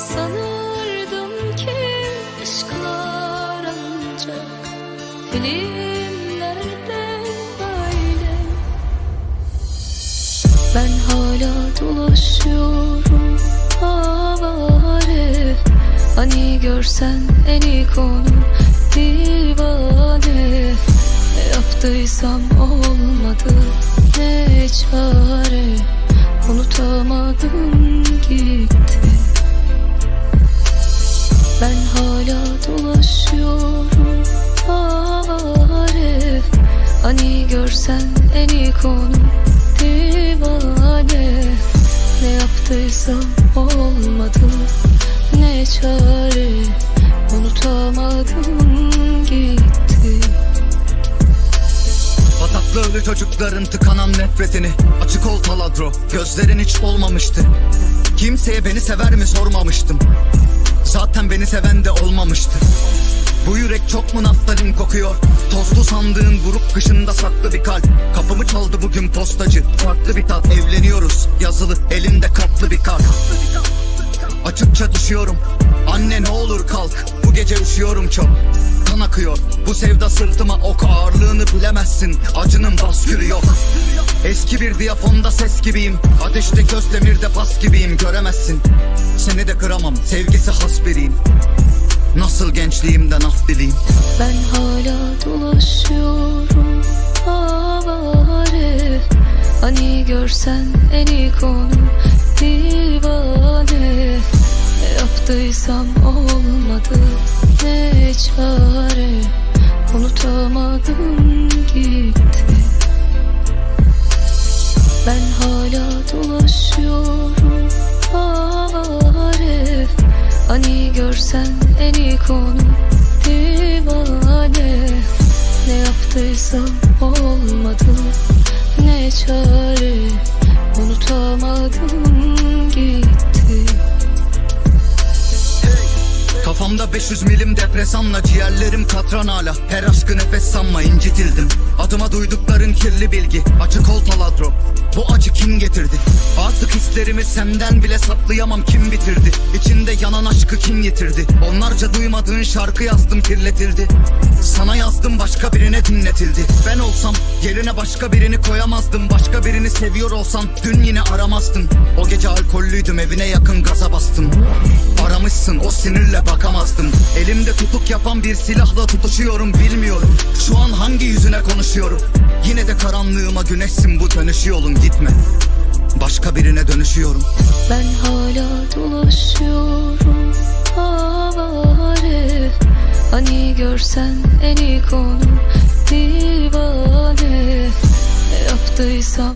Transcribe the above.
Sanırdım ki aşklar ancak filmlerde böyle. Ben hala dolaşıyorum avare Hani görsen en iyi konu divane. Ne yaptıysam olmadı ne çare Unutamadım gitti görsen en iyi konu divane Ne yaptıysam olmadı ne çare Unutamadım gitti. Pataklı ölü çocukların tıkanan nefretini Açık ol taladro gözlerin hiç olmamıştı. Kimseye beni sever mi sormamıştım. Zaten beni seven de olmamıştı Bu yürek çok mu naftalin kokuyor? Tozlu sandığın buruk kışında saklı bir kalp. Kapımı çaldı bugün postacı Farklı bir tat. Evleniyoruz Yazılı elinde kaplı bir kart Açıkça düşüyorum Anne ne olur kalk. Bu gece üşüyorum çok Kan akıyor. Bu sevda sırtıma ok ağırlığını bilemezsin. Acının baskülü yok. Eski bir diyafonda ses gibiyim. Ateşte göz demirde pas gibiyim. Göremezsin. Seni de kıramam Sevgisi has biriyim Nasıl gençliğimden af dileyim? Ben hala dolaşıyorum avare Hani görsen en iyi konu divane. Ne yaptıysam olmadı ne çare Unutamadım gitti. Ben hala dolaşıyorum avare Hani görsen en iyi konu divane Ne yaptıysam olmadı. Ne çare. Unutamadım gitti. Kafamda 500 milim depresanla Ciğerlerim katran hala. Her aşkı nefes sanma incitildim. Adıma duydukların kirli bilgi. Açık ol taladro Bu acı kim getirdi? Artık hislerimi senden bile saklayamam Kim bitirdi? İçinde yanan aşkı kim yitirdi? Onlarca duymadığın şarkı yazdım kirletildi. Sana başka birine dinletildi. Ben olsam yerine başka birini koyamazdım. Başka birini seviyor olsan dün yine aramazdın O gece alkollüydüm evine yakın gaza bastım. Aramışsın o sinirle bakamazdım. Elimde tutuk yapan bir silahla tutuşuyorum bilmiyorum. Şu an hangi yüzüne konuşuyorum? Yine de karanlığıma güneşsin bu dönüş yolun gitme. Başka birine dönüşüyorum. Ben hala görsen en iyi konu divane Ne yaptıysam